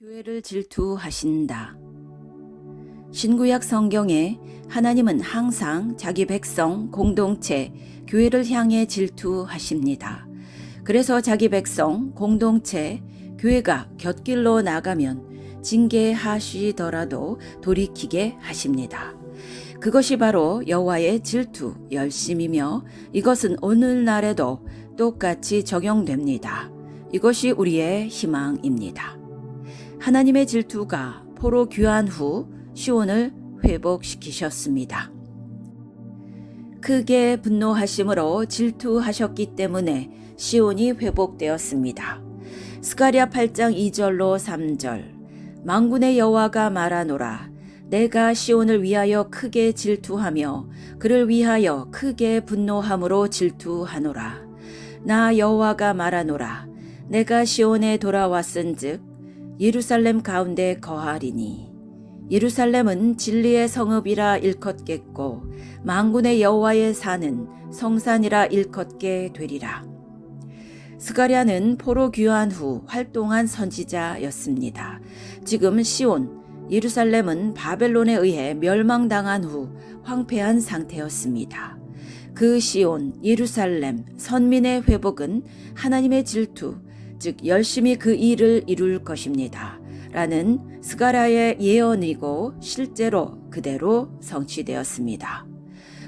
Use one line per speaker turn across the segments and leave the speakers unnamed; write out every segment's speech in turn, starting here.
교회를 질투하신다. 신구약 성경에 하나님은 항상 자기 백성, 공동체, 교회를 향해 질투하십니다. 그래서 자기 백성, 공동체, 교회가 곁길로 나가면 징계하시더라도 돌이키게 하십니다. 그것이 바로 여호와의 질투, 열심이며 이것은 오늘날에도 똑같이 적용됩니다. 이것이 우리의 희망입니다. 하나님의 질투가 포로 귀환 후 시온을 회복시키셨습니다. 크게 분노하심으로 질투하셨기 때문에 시온이 회복되었습니다. 스가랴 8장 2절로 3절 망군의 여호와가 말하노라 내가 시온을 위하여 크게 질투하며 그를 위하여 크게 분노함으로 질투하노라 나 여호와가 말하노라 내가 시온에 돌아왔은즉 예루살렘 가운데 거하리니 예루살렘은 진리의 성읍이라 일컫겠고 망군의 여호와의 산은 성산이라 일컫게 되리라. 스가랴는 포로 귀환 후 활동한 선지자였습니다. 지금 시온 예루살렘은 바벨론에 의해 멸망당한 후 황폐한 상태였습니다. 그 시온 예루살렘 선민의 회복은 하나님의 질투 즉 열심히 그 일을 이룰 것입니다. 라는 스가라의 예언이고 실제로 그대로 성취되었습니다.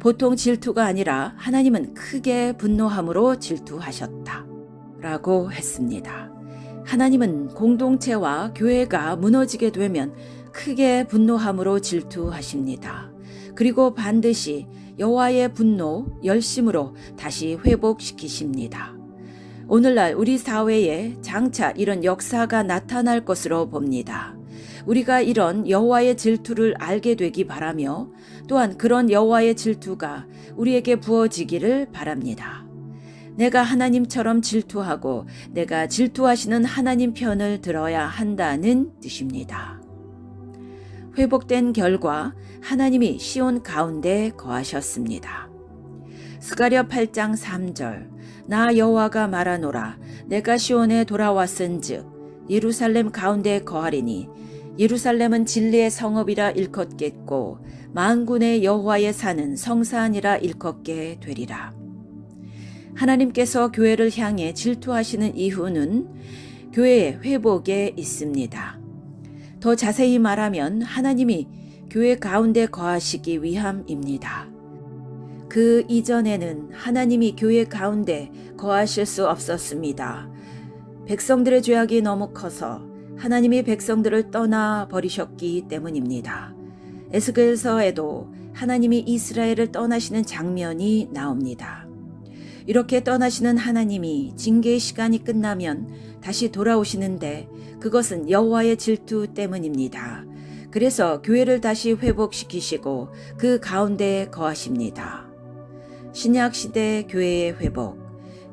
보통 질투가 아니라 하나님은 크게 분노함으로 질투하셨다. 라고 했습니다. 하나님은 공동체와 교회가 무너지게 되면 크게 분노함으로 질투하십니다. 그리고 반드시 여호와의 분노, 열심으로 다시 회복시키십니다. 오늘날 우리 사회에 장차 이런 역사가 나타날 것으로 봅니다. 우리가 이런 여호와의 질투를 알게 되기 바라며 또한 그런 여호와의 질투가 우리에게 부어지기를 바랍니다. 내가 하나님처럼 질투하고 내가 질투하시는 하나님 편을 들어야 한다는 뜻입니다. 회복된 결과 하나님이 시온 가운데 거하셨습니다. 스가랴 8장 3절 나 여호와가 말하노라 내가 시온에 돌아왔은즉 예루살렘 가운데 거하리니 예루살렘은 진리의 성읍이라 일컫겠고 만군의 여호와의 산은 성산이라 일컫게 되리라. 하나님께서 교회를 향해 질투하시는 이유는 교회의 회복에 있습니다. 더 자세히 말하면 하나님이 교회 가운데 거하시기 위함입니다. 그 이전에는 하나님이 교회 가운데 거하실 수 없었습니다. 백성들의 죄악이 너무 커서 하나님이 백성들을 떠나 버리셨기 때문입니다. 에스겔서에도 하나님이 이스라엘을 떠나시는 장면이 나옵니다. 이렇게 떠나시는 하나님이 징계의 시간이 끝나면 다시 돌아오시는데 그것은 여호와의 질투 때문입니다. 그래서 교회를 다시 회복시키시고 그 가운데 거하십니다. 신약 시대 교회의 회복,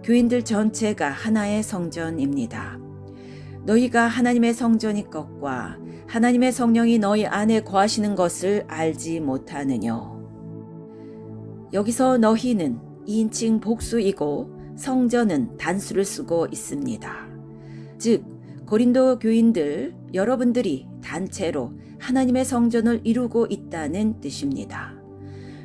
교인들 전체가 하나의 성전입니다. 너희가 하나님의 성전이 것과 하나님의 성령이 너희 안에 거하시는 것을 알지 못하느뇨. 여기서 너희는 2인칭 복수이고 성전은 단수를 쓰고 있습니다. 즉, 고린도 교인들 여러분들이 단체로 하나님의 성전을 이루고 있다는 뜻입니다.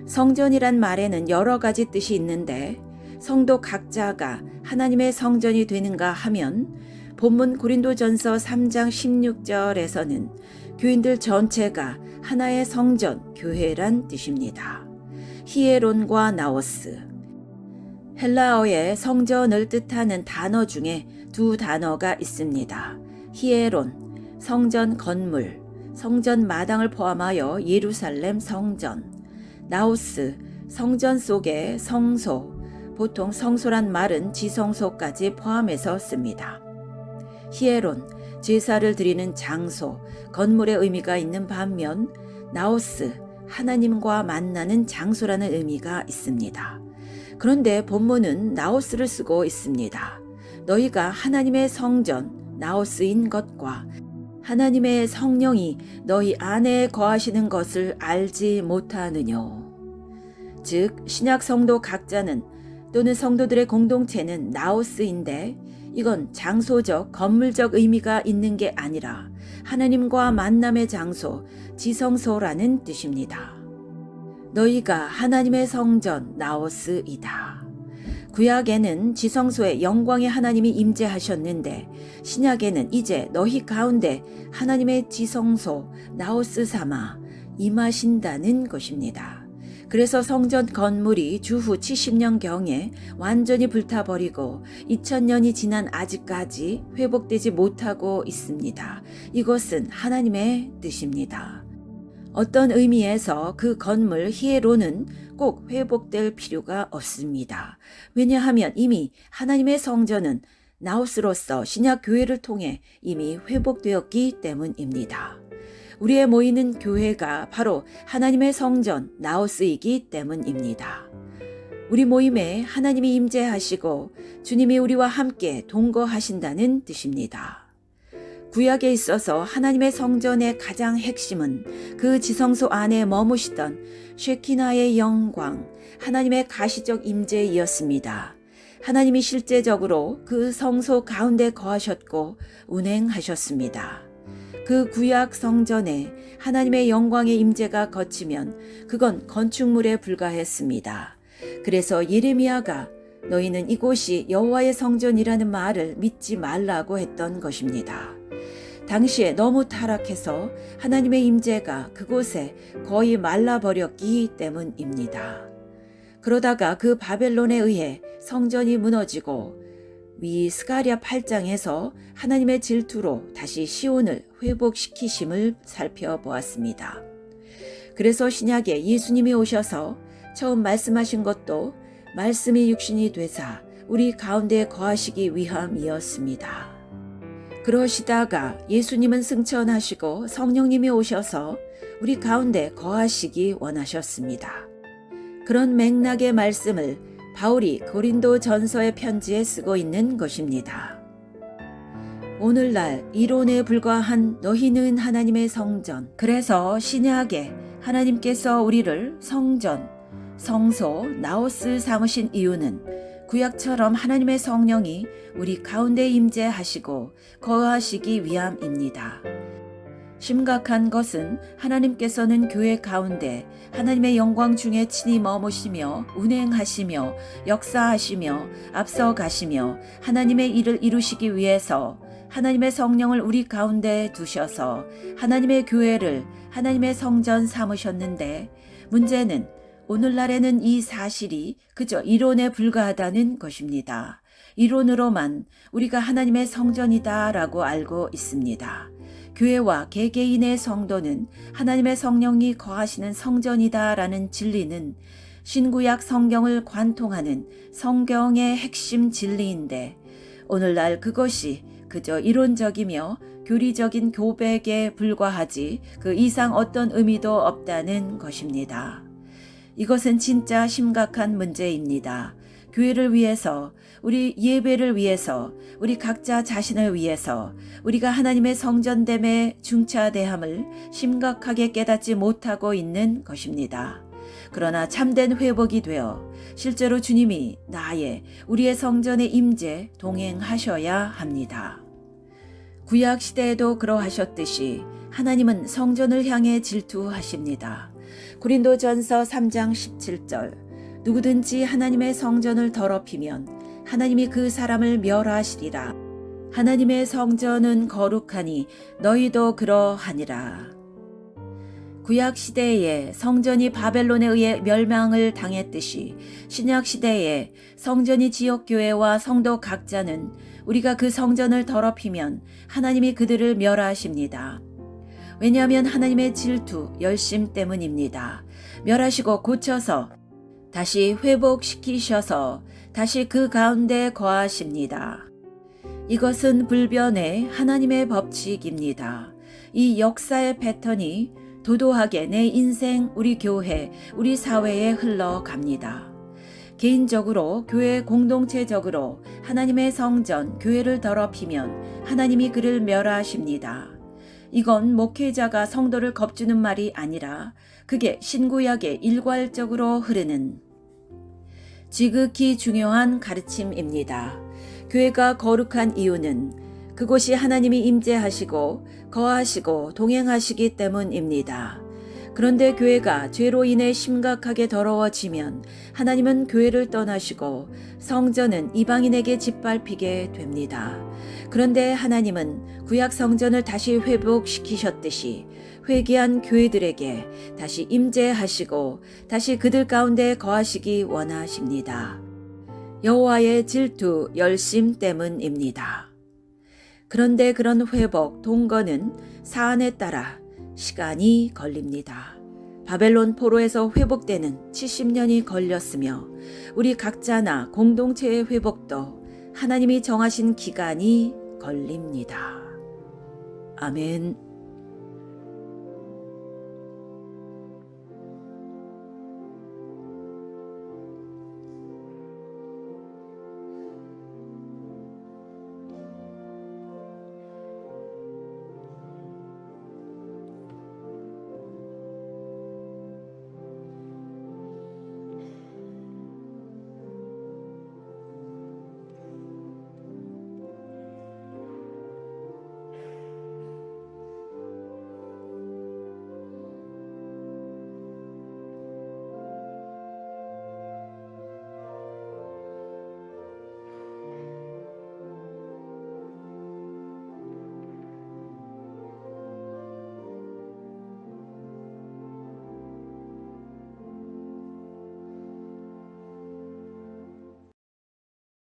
성전이란 말에는 여러 가지 뜻이 있는데 성도 각자가 하나님의 성전이 되는가 하면 본문 고린도전서 3장 16절에서는 교인들 전체가 하나의 성전, 교회란 뜻입니다. 히에론과 나오스. 헬라어의 성전을 뜻하는 단어 중에 두 단어가 있습니다. 히에론, 성전 건물, 성전 마당을 포함하여 예루살렘 성전. 나우스, 성전 속의 성소, 보통 성소란 말은 지성소까지 포함해서 씁니다. 히에론, 제사를 드리는 장소, 건물의 의미가 있는 반면 나우스, 하나님과 만나는 장소라는 의미가 있습니다. 그런데 본문은 나우스를 쓰고 있습니다. 너희가 하나님의 성전, 나우스인 것과 하나님의 성령이 너희 안에 거하시는 것을 알지 못하느뇨. 즉, 신약 성도 각자는 또는 성도들의 공동체는 나우스인데 이건 장소적, 건물적 의미가 있는 게 아니라 하나님과 만남의 장소, 지성소라는 뜻입니다. 너희가 하나님의 성전 나오스이다. 구약에는 지성소에 영광의 하나님이 임재하셨는데 신약에는 이제 너희 가운데 하나님의 지성소 나오스 삼아 임하신다는 것입니다. 그래서 성전 건물이 주후 70년경에 완전히 불타버리고 2000년이 지난 아직까지 회복되지 못하고 있습니다. 이것은 하나님의 뜻입니다. 어떤 의미에서 그 건물 히에로는 꼭 회복될 필요가 없습니다. 왜냐하면 이미 하나님의 성전은 나우스로서 신약 교회를 통해 이미 회복되었기 때문입니다. 우리의 모이는 교회가 바로 하나님의 성전 나우스이기 때문입니다. 우리 모임에 하나님이 임재하시고 주님이 우리와 함께 동거하신다는 뜻입니다. 구약에 있어서 하나님의 성전의 가장 핵심은 그 지성소 안에 머무시던 쉐키나의 영광, 하나님의 가시적 임재이었습니다. 하나님이 실제적으로 그 성소 가운데 거하셨고 운행하셨습니다. 그 구약 성전에 하나님의 영광의 임재가 거치면 그건 건축물에 불과했습니다. 그래서 예레미야가 너희는 이곳이 여호와의 성전이라는 말을 믿지 말라고 했던 것입니다. 당시에 너무 타락해서 하나님의 임재가 그곳에 거의 말라버렸기 때문입니다. 그러다가 그 바벨론에 의해 성전이 무너지고 위 스가랴 8장에서 하나님의 질투로 다시 시온을 회복시키심을 살펴보았습니다. 그래서 신약에 예수님이 오셔서 처음 말씀하신 것도 말씀이 육신이 되사 우리 가운데 거하시기 위함이었습니다. 그러시다가 예수님은 승천하시고 성령님이 오셔서 우리 가운데 거하시기 원하셨습니다. 그런 맥락의 말씀을 바울이 고린도 전서의 편지에 쓰고 있는 것입니다. 오늘날 이론에 불과한 너희는 하나님의 성전. 그래서 신약에 하나님께서 우리를 성전, 성소, 나오스 삼으신 이유는 구약처럼 하나님의 성령이 우리 가운데 임재하시고 거하시기 위함입니다. 심각한 것은 하나님께서는 교회 가운데 하나님의 영광 중에 친히 머무시며 운행하시며 역사하시며 앞서 가시며 하나님의 일을 이루시기 위해서 하나님의 성령을 우리 가운데 두셔서 하나님의 교회를 하나님의 성전 삼으셨는데 문제는 오늘날에는 이 사실이 그저 이론에 불과하다는 것입니다. 이론으로만 우리가 하나님의 성전이다라고 알고 있습니다. 교회와 개개인의 성도는 하나님의 성령이 거하시는 성전이다라는 진리는 신구약 성경을 관통하는 성경의 핵심 진리인데 오늘날 그것이 그저 이론적이며 교리적인 교백에 불과하지 그 이상 어떤 의미도 없다는 것입니다. 이것은 진짜 심각한 문제입니다. 교회를 위해서, 우리 예배를 위해서, 우리 각자 자신을 위해서 우리가 하나님의 성전됨의 중차대함을 심각하게 깨닫지 못하고 있는 것입니다. 그러나 참된 회복이 되어 실제로 주님이 나의 우리의 성전의 임재 동행하셔야 합니다. 구약 시대에도 그러하셨듯이 하나님은 성전을 향해 질투하십니다. 고린도전서 3장 17절 누구든지 하나님의 성전을 더럽히면 하나님이 그 사람을 멸하시리라. 하나님의 성전은 거룩하니 너희도 그러하니라. 구약 시대에 성전이 바벨론에 의해 멸망을 당했듯이 신약 시대에 성전이 지역 교회와 성도 각자는 우리가 그 성전을 더럽히면 하나님이 그들을 멸하십니다. 왜냐하면 하나님의 질투, 열심 때문입니다. 멸하시고 고쳐서 다시 회복시키셔서 다시 그 가운데 거하십니다. 이것은 불변의 하나님의 법칙입니다. 이 역사의 패턴이 도도하게 내 인생, 우리 교회, 우리 사회에 흘러갑니다. 개인적으로, 교회 공동체적으로 하나님의 성전, 교회를 더럽히면 하나님이 그를 멸하십니다. 이건 목회자가 성도를 겁주는 말이 아니라 그게 신구약에 일괄적으로 흐르는 지극히 중요한 가르침입니다. 교회가 거룩한 이유는 그곳이 하나님이 임재하시고 거하시고 동행하시기 때문입니다. 그런데 교회가 죄로 인해 심각하게 더러워지면 하나님은 교회를 떠나시고 성전은 이방인에게 짓밟히게 됩니다. 그런데 하나님은 구약 성전을 다시 회복시키셨듯이 회개한 교회들에게 다시 임재하시고 다시 그들 가운데 거하시기 원하십니다. 여호와의 질투, 열심 때문입니다. 그런데 그런 회복, 동거는 사안에 따라 시간이 걸립니다. 바벨론 포로에서 회복되는 70년이 걸렸으며 우리 각자나 공동체의 회복도 하나님이 정하신 기간이 걸립니다. 아멘.